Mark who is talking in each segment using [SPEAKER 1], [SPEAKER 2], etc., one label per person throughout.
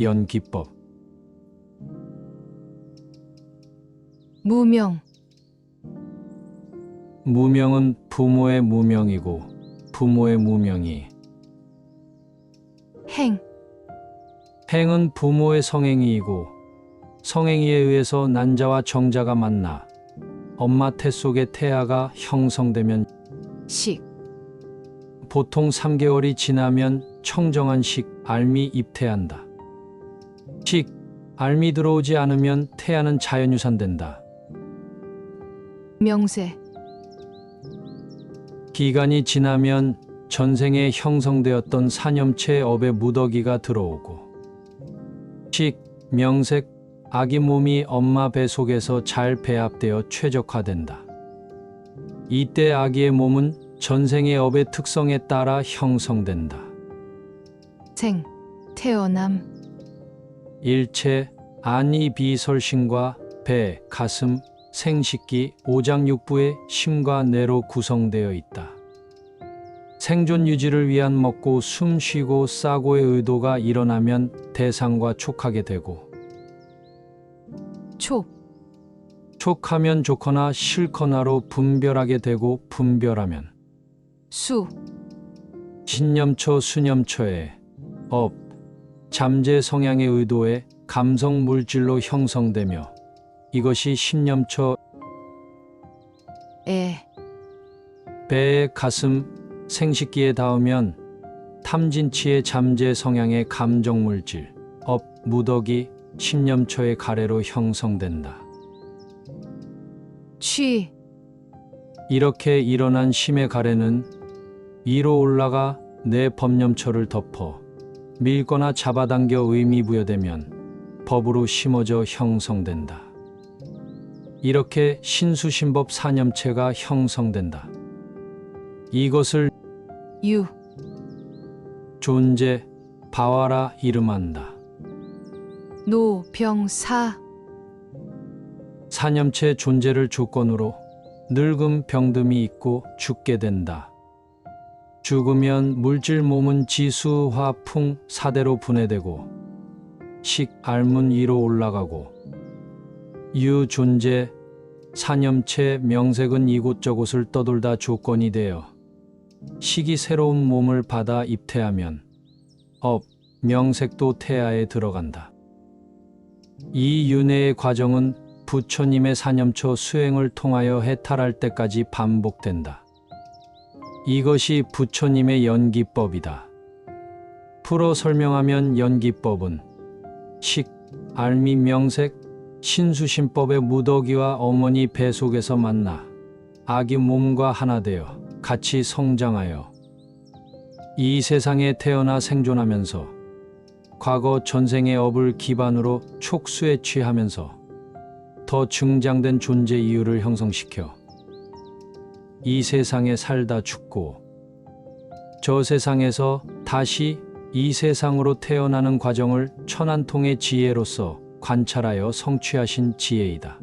[SPEAKER 1] 연기법.
[SPEAKER 2] 무명,
[SPEAKER 1] 무명은 부모의 무명이고 부모의 무명이.
[SPEAKER 2] 행,
[SPEAKER 1] 행은 부모의 성행위이고 성행위에 의해서 난자와 정자가 만나 엄마 태 속의 태아가 형성되면
[SPEAKER 2] 식,
[SPEAKER 1] 보통 3개월이 지나면 청정한 식 알미 입태한다. 식 알미 들어오지 않으면 태아는 자연유산된다.
[SPEAKER 2] 명세,
[SPEAKER 1] 기간이 지나면 전생에 형성되었던 사념체 업의 무더기가 들어오고 식, 명색, 아기 몸이 엄마 배 속에서 잘 배합되어 최적화된다. 이때 아기의 몸은 전생의 업의 특성에 따라 형성된다.
[SPEAKER 2] 생, 태어남,
[SPEAKER 1] 일체, 안이 비설신과 배, 가슴, 생식기, 오장육부의 심과 뇌로 구성되어 있다. 생존 유지를 위한 먹고 숨 쉬고 싸고의 의도가 일어나면 대상과 촉하게 되고
[SPEAKER 2] 촉,
[SPEAKER 1] 촉하면 좋거나 싫거나로 분별하게 되고 분별하면
[SPEAKER 2] 수,
[SPEAKER 1] 신념초 수념초의 업, 잠재 성향의 의도에 감성 물질로 형성되며 이것이 신념초
[SPEAKER 2] 애,
[SPEAKER 1] 배의 가슴 생식기에 닿으면 탐진치의 잠재 성향의 감정 물질 업, 무더기, 신념초의 가래로 형성된다.
[SPEAKER 2] 취,
[SPEAKER 1] 이렇게 일어난 심의 가래는 위로 올라가 내 법념처를 덮어 밀거나 잡아당겨 의미 부여되면 법으로 심어져 형성된다. 이렇게 신수신법 사념체가 형성된다. 이것을
[SPEAKER 2] 유,
[SPEAKER 1] 존재, 바와라 이름한다.
[SPEAKER 2] 노, 병, 사,
[SPEAKER 1] 사념체 존재를 조건으로 늙음 병듦이 있고 죽게 된다. 죽으면 물질 몸은 지수, 화, 풍, 사대로 분해되고 식, 알문 위로 올라가고 유, 존재, 사념체, 명색은 이곳저곳을 떠돌다 조건이 되어 식이 새로운 몸을 받아 입태하면 업, 명색도 태아에 들어간다. 이 윤회의 과정은 부처님의 사념초 수행을 통하여 해탈할 때까지 반복된다. 이것이 부처님의 연기법이다. 풀어 설명하면 연기법은 식, 알미 명색, 신수신법의 무더기와 어머니 배 속에서 만나 아기 몸과 하나 되어 같이 성장하여 이 세상에 태어나 생존하면서 과거 전생의 업을 기반으로 촉수에 취하면서 더 증장된 존재 이유를 형성시켜 이 세상에 살다 죽고 저 세상에서 다시 이 세상으로 태어나는 과정을 천안통의 지혜로서 관찰하여 성취하신 지혜이다.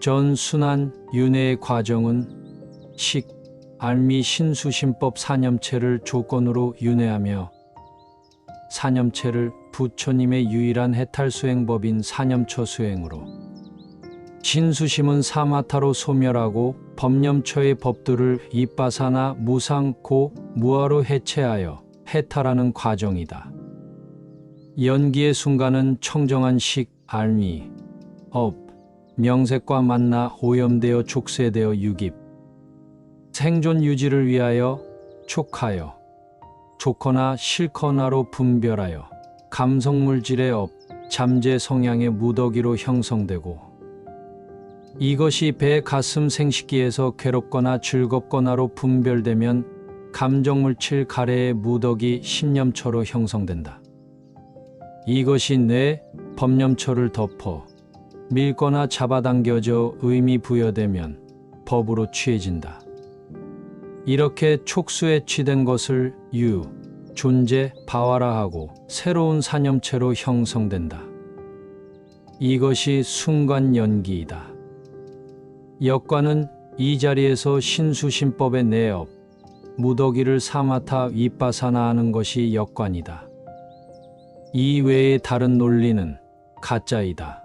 [SPEAKER 1] 전 순환 윤회의 과정은 식, 알미 신수신법 사념체를 조건으로 윤회하며 사념체를 부처님의 유일한 해탈 수행법인 사념처 수행으로 신수심은 사마타로 소멸하고 법념처의 법들을 이빠사나 무상 고 무아로 해체하여 해탈하는 과정이다. 연기의 순간은 청정한 식, 알미, 업, 명색과 만나 오염되어 족쇄되어 유깁, 생존 유지를 위하여 촉하여, 좋거나 싫거나로 분별하여 감성 물질의 업, 잠재 성향의 무더기로 형성되고 이것이 배 가슴 생식기에서 괴롭거나 즐겁거나로 분별되면 감정 물질 가래의 무더기 신념처로 형성된다. 이것이 뇌 법념처를 덮어 밀거나 잡아당겨져 의미 부여되면 법으로 취해진다. 이렇게 촉수에 취된 것을 유, 존재, 바와라 하고 새로운 사념체로 형성된다. 이것이 순간 연기이다. 역관은 이 자리에서 신수신법의 내업, 무더기를 사마타 위빠사나하는 것이 역관이다. 이 외의 다른 논리는 가짜이다.